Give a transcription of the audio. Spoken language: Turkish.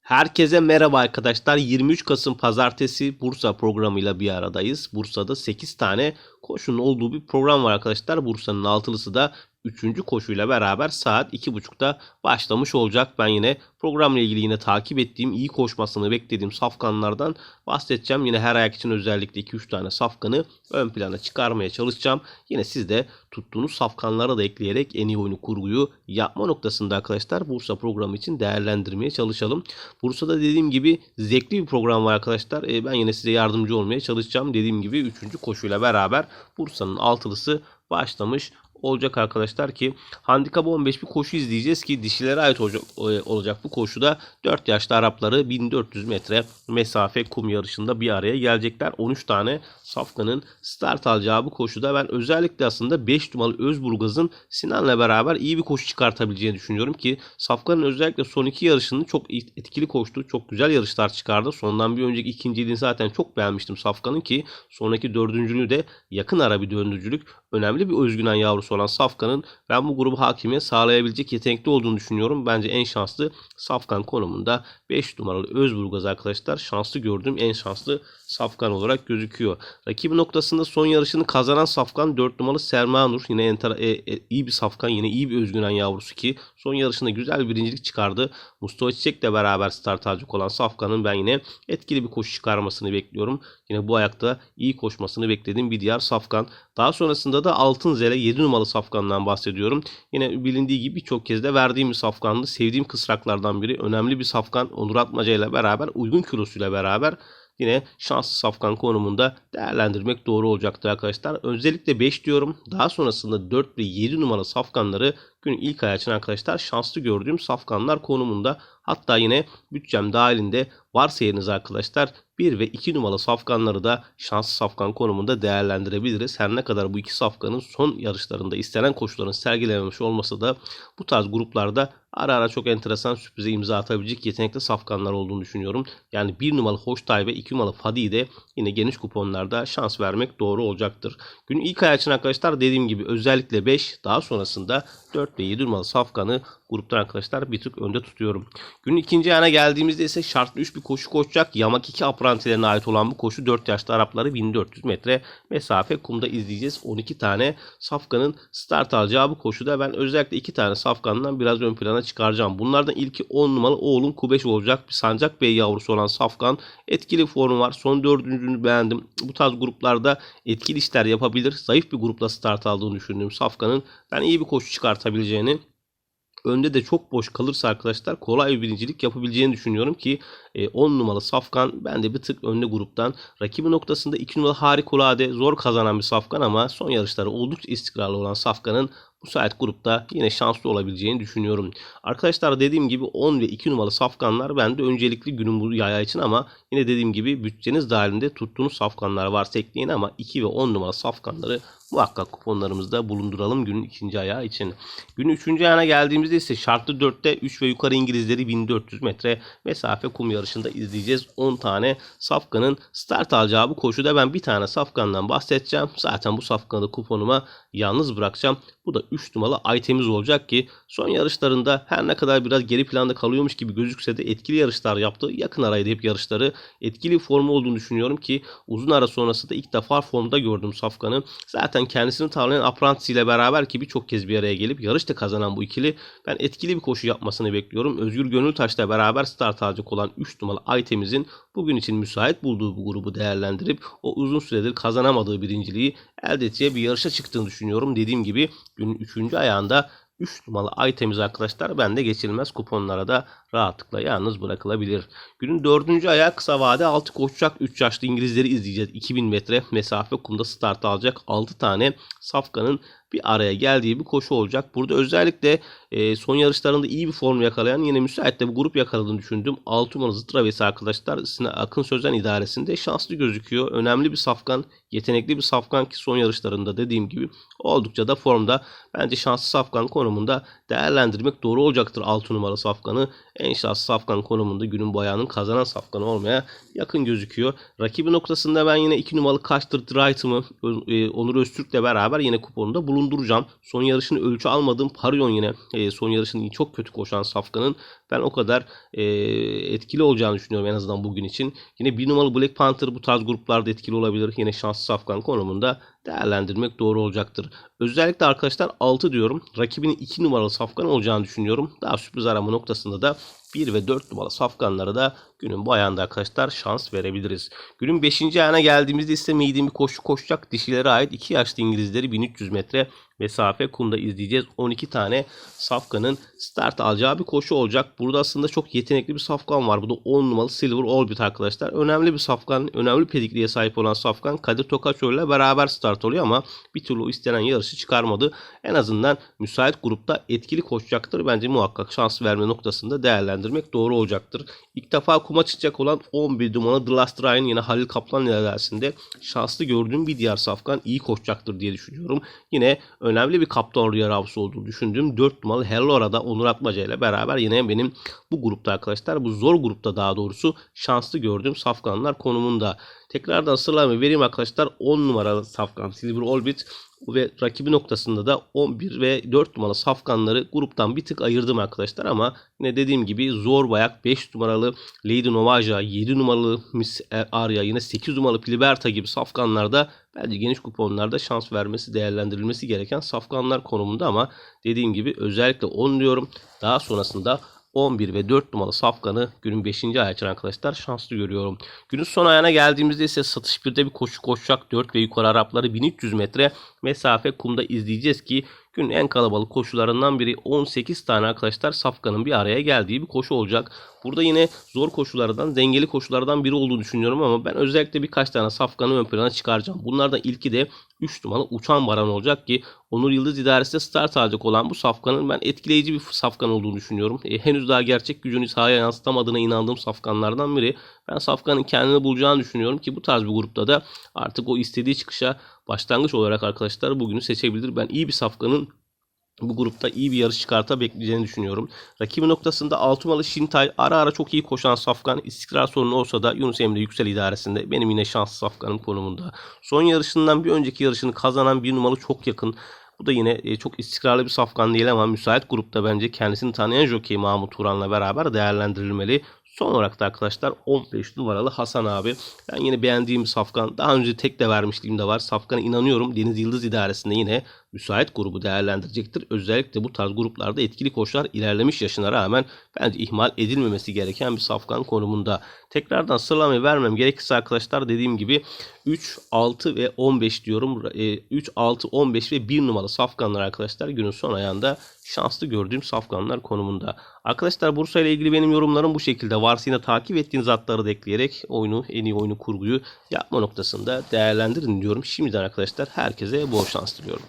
Herkese merhaba arkadaşlar. 23 Kasım Pazartesi Bursa programıyla bir aradayız. Bursa'da 8 tane koşunun olduğu bir program var arkadaşlar. Bursa'nın altılısı da 3. koşuyla beraber saat 2.30'da başlamış olacak. Ben yine programla ilgili yine takip ettiğim, iyi koşmasını beklediğim safkanlardan bahsedeceğim. Yine her ayak için özellikle 2-3 tane safkanı ön plana çıkarmaya çalışacağım. Yine siz de tuttuğunuz safkanlara da ekleyerek en iyi oyunu kurguyu yapma noktasında arkadaşlar Bursa programı için değerlendirmeye çalışalım. Bursa'da dediğim gibi zevkli bir program var arkadaşlar. E, ben yine size yardımcı olmaya çalışacağım. Dediğim gibi 3. koşuyla beraber Bursa'nın altılısı başlamış olacak arkadaşlar ki handikap 15 bir koşu izleyeceğiz ki dişilere ait olacak, olacak bu koşuda 4 yaşlı Arapları 1400 metre mesafe kum yarışında bir araya gelecekler. 13 tane Safkan'ın start alacağı bu koşuda ben özellikle aslında 5 numaralı Özburgaz'ın Sinan'la beraber iyi bir koşu çıkartabileceğini düşünüyorum ki Safkan'ın özellikle son iki yarışını çok etkili koştu. Çok güzel yarışlar çıkardı. Sondan bir önceki ikinciliğini zaten çok beğenmiştim Safkan'ın ki sonraki dördüncülüğü de yakın ara bir döndürücülük önemli bir özgünen yavrusu olan Safkan'ın ben bu grubu hakimiyet sağlayabilecek yetenekli olduğunu düşünüyorum. Bence en şanslı Safkan konumunda 5 numaralı Özburgaz arkadaşlar şanslı gördüğüm en şanslı Safkan olarak gözüküyor. Rakibi noktasında son yarışını kazanan Safkan 4 numaralı Sermanur yine enter, e, e, iyi bir Safkan yine iyi bir özgünen yavrusu ki son yarışında güzel bir birincilik çıkardı. Mustafa Çiçek'le beraber start alacak olan Safkan'ın ben yine etkili bir koşu çıkarmasını bekliyorum. Yine bu ayakta iyi koşmasını beklediğim bir diğer Safkan. Daha sonrasında da Altın Zele 7 numaralı Safkan'dan bahsediyorum. Yine bilindiği gibi birçok kez de verdiğim bir Safkan'dı. Sevdiğim kısraklardan biri. Önemli bir Safkan. Onur Atmaca ile beraber uygun kilosuyla beraber yine şanslı safkan konumunda değerlendirmek doğru olacaktır arkadaşlar. Özellikle 5 diyorum. Daha sonrasında 4 ve 7 numaralı safkanları gün ilk ay için arkadaşlar şanslı gördüğüm safkanlar konumunda. Hatta yine bütçem dahilinde varsa yeriniz arkadaşlar 1 ve 2 numaralı safkanları da şanslı safkan konumunda değerlendirebiliriz. Her ne kadar bu iki safkanın son yarışlarında istenen koşulların sergilememiş olmasa da bu tarz gruplarda ara ara çok enteresan sürprize imza atabilecek yetenekli safkanlar olduğunu düşünüyorum. Yani 1 numaralı Hoştay ve 2 numaralı Fadi'yi de yine geniş kuponlarda şans vermek doğru olacaktır. Günün ilk ay için arkadaşlar dediğim gibi özellikle 5 daha sonrasında 4 ve 7 numaralı safkanı gruptan arkadaşlar bir tık önde tutuyorum. Günün ikinci ayına geldiğimizde ise şartlı 3 bir koşu koşacak. Yamak 2 aprantilerine ait olan bu koşu 4 yaşlı Arapları 1400 metre mesafe kumda izleyeceğiz. 12 tane safkanın start alacağı bu koşuda ben özellikle 2 tane safkandan biraz ön plana çıkaracağım. Bunlardan ilki 10 numaralı oğlum Kubeş olacak. Bir Sancak Bey yavrusu olan safkan. Etkili formu var. Son dördüncünü beğendim. Bu tarz gruplarda etkili işler yapabilir. Zayıf bir grupla start aldığını düşündüğüm safkanın ben iyi bir koşu çıkartabileceğini önde de çok boş kalırsa arkadaşlar kolay bir birincilik yapabileceğini düşünüyorum ki 10 e, numaralı Safkan ben de bir tık önde gruptan. Rakibi noktasında 2 numaralı Harikulade zor kazanan bir Safkan ama son yarışları oldukça istikrarlı olan Safkan'ın sayet grupta yine şanslı olabileceğini düşünüyorum. Arkadaşlar dediğim gibi 10 ve 2 numaralı safkanlar bende öncelikli günün bu yaya için ama yine dediğim gibi bütçeniz dahilinde tuttuğunuz safkanlar varsa ekleyin ama 2 ve 10 numaralı safkanları muhakkak kuponlarımızda bulunduralım günün ikinci ayağı için. Günün üçüncü ayağına geldiğimizde ise şartlı 4'te 3 ve yukarı İngilizleri 1400 metre mesafe kum yarışında izleyeceğiz. 10 tane safkanın start alacağı bu koşuda ben bir tane safkandan bahsedeceğim. Zaten bu safkanı kuponuma yalnız bırakacağım. Bu da 3 numaralı itemiz olacak ki son yarışlarında her ne kadar biraz geri planda kalıyormuş gibi gözükse de etkili yarışlar yaptı. Yakın araydı hep yarışları. Etkili formu olduğunu düşünüyorum ki uzun ara sonrası da ilk defa formda gördüm Safkan'ı. Zaten kendisini tavlayan Apprentice ile beraber ki birçok kez bir araya gelip yarışta kazanan bu ikili ben etkili bir koşu yapmasını bekliyorum. Özgür Gönültaş'la beraber start alacak olan 3 numaralı itemizin bugün için müsait bulduğu bu grubu değerlendirip o uzun süredir kazanamadığı birinciliği elde edeceği bir yarışa çıktığını düşünüyorum. Dediğim gibi 3. ayağında 3 numaralı itemiz arkadaşlar bende geçilmez kuponlara da rahatlıkla yalnız bırakılabilir. Günün 4. ayağı kısa vade 6 koşacak 3 yaşlı İngilizleri izleyeceğiz. 2000 metre mesafe kumda start alacak 6 tane Safkan'ın bir araya geldiği bir koşu olacak. Burada özellikle e, son yarışlarında iyi bir form yakalayan yine müsait de bir grup yakaladığını düşündüm. 6 numaralı Zıtravesi arkadaşlar Akın Sözen idaresinde şanslı gözüküyor. Önemli bir safkan, yetenekli bir safkan ki son yarışlarında dediğim gibi oldukça da formda. Bence şanslı safkan konumunda değerlendirmek doğru olacaktır 6 numaralı safkanı. En şanslı safkan konumunda günün bayanın kazanan safkanı olmaya yakın gözüküyor. Rakibi noktasında ben yine 2 numaralı Kaçtır Dright'ımı e, Onur Öztürk'le beraber yine kuponunda bulunduracağım. Son yarışını ölçü almadığım Parion yine e, son yarışını çok kötü koşan Safkan'ın ben o kadar e, etkili olacağını düşünüyorum en azından bugün için. Yine bir numaralı Black Panther bu tarz gruplarda etkili olabilir. Yine şanslı Safkan konumunda değerlendirmek doğru olacaktır. Özellikle arkadaşlar 6 diyorum. Rakibinin 2 numaralı Safkan olacağını düşünüyorum. Daha sürpriz arama noktasında da 1 ve 4 numaralı safkanlara da günün bu ayağında arkadaşlar şans verebiliriz. Günün 5. ayağına geldiğimizde ise Mead'in bir koşu koşacak dişilere ait 2 yaşlı İngilizleri 1300 metre mesafe kumda izleyeceğiz. 12 tane safkanın start alacağı bir koşu olacak. Burada aslında çok yetenekli bir safkan var. Bu da 10 numaralı Silver Orbit arkadaşlar. Önemli bir safkan, önemli pedigriye sahip olan safkan Kadir Tokaçoğlu ile beraber start oluyor ama bir türlü istenen yarışı çıkarmadı. En azından müsait grupta etkili koşacaktır. Bence muhakkak şans verme noktasında değerlendirmek doğru olacaktır. İlk defa kuma çıkacak olan 11 numaralı The Last Ryan yine Halil Kaplan ilerisinde şanslı gördüğüm bir diğer safkan iyi koşacaktır diye düşünüyorum. Yine önemli bir kaptan rüya avcısı olduğunu düşündüğüm 4 numaralı Hellora'da Onur Atmaca ile beraber yine benim bu grupta arkadaşlar bu zor grupta daha doğrusu şanslı gördüğüm safkanlar konumunda. Tekrardan sıralamayı vereyim arkadaşlar. 10 numaralı safkan. Silver Orbit. Ve rakibi noktasında da 11 ve 4 numaralı safkanları gruptan bir tık ayırdım arkadaşlar. Ama yine dediğim gibi zor bayak. 5 numaralı Lady Novaja, 7 numaralı Miss Arya, yine 8 numaralı Filiberta gibi safkanlarda bence geniş kuponlarda şans vermesi, değerlendirilmesi gereken safkanlar konumunda. Ama dediğim gibi özellikle 10 diyorum. Daha sonrasında 11 ve 4 numaralı safkanı günün 5. ayağı için arkadaşlar şanslı görüyorum. Günün son ayağına geldiğimizde ise satış 1'de bir koşu koşacak 4 ve yukarı Arapları 1300 metre mesafe kumda izleyeceğiz ki günün en kalabalık koşularından biri 18 tane arkadaşlar safkanın bir araya geldiği bir koşu olacak. Burada yine zor koşulardan, dengeli koşulardan biri olduğunu düşünüyorum ama ben özellikle birkaç tane safkanı ön plana çıkaracağım. Bunlardan ilki de 3 numaralı Uçan Baran olacak ki Onur Yıldız idaresinde start alacak olan bu safkanın ben etkileyici bir safkan olduğunu düşünüyorum. E, henüz daha gerçek gücünü sahaya yansıtamadığına inandığım safkanlardan biri. Ben safkanın kendini bulacağını düşünüyorum ki bu tarz bir grupta da artık o istediği çıkışa başlangıç olarak arkadaşlar bugünü seçebilir. Ben iyi bir safkanın bu grupta iyi bir yarış çıkarta bekleyeceğini düşünüyorum. Rakibi noktasında Altumalı Şintay ara ara çok iyi koşan Safkan istikrar sorunu olsa da Yunus Emre Yüksel idaresinde benim yine şanslı Safkan'ım konumunda. Son yarışından bir önceki yarışını kazanan bir numaralı çok yakın. Bu da yine e, çok istikrarlı bir safkan değil ama müsait grupta bence kendisini tanıyan jockey Mahmut Turan'la beraber değerlendirilmeli. Son olarak da arkadaşlar 15 numaralı Hasan abi. Ben yine beğendiğim safkan. Daha önce tek de vermişliğim de var. Safkan'a inanıyorum. Deniz Yıldız idaresinde yine müsait grubu değerlendirecektir. Özellikle bu tarz gruplarda etkili koşular ilerlemiş yaşına rağmen bence ihmal edilmemesi gereken bir safkan konumunda. Tekrardan sıralamayı vermem gerekirse arkadaşlar dediğim gibi 3, 6 ve 15 diyorum. 3, 6, 15 ve 1 numaralı safkanlar arkadaşlar günün son ayağında şanslı gördüğüm safkanlar konumunda. Arkadaşlar Bursa ile ilgili benim yorumlarım bu şekilde. Varsa yine takip ettiğiniz atları da ekleyerek oyunu en iyi oyunu kurguyu yapma noktasında değerlendirin diyorum. Şimdiden arkadaşlar herkese bol şans diliyorum.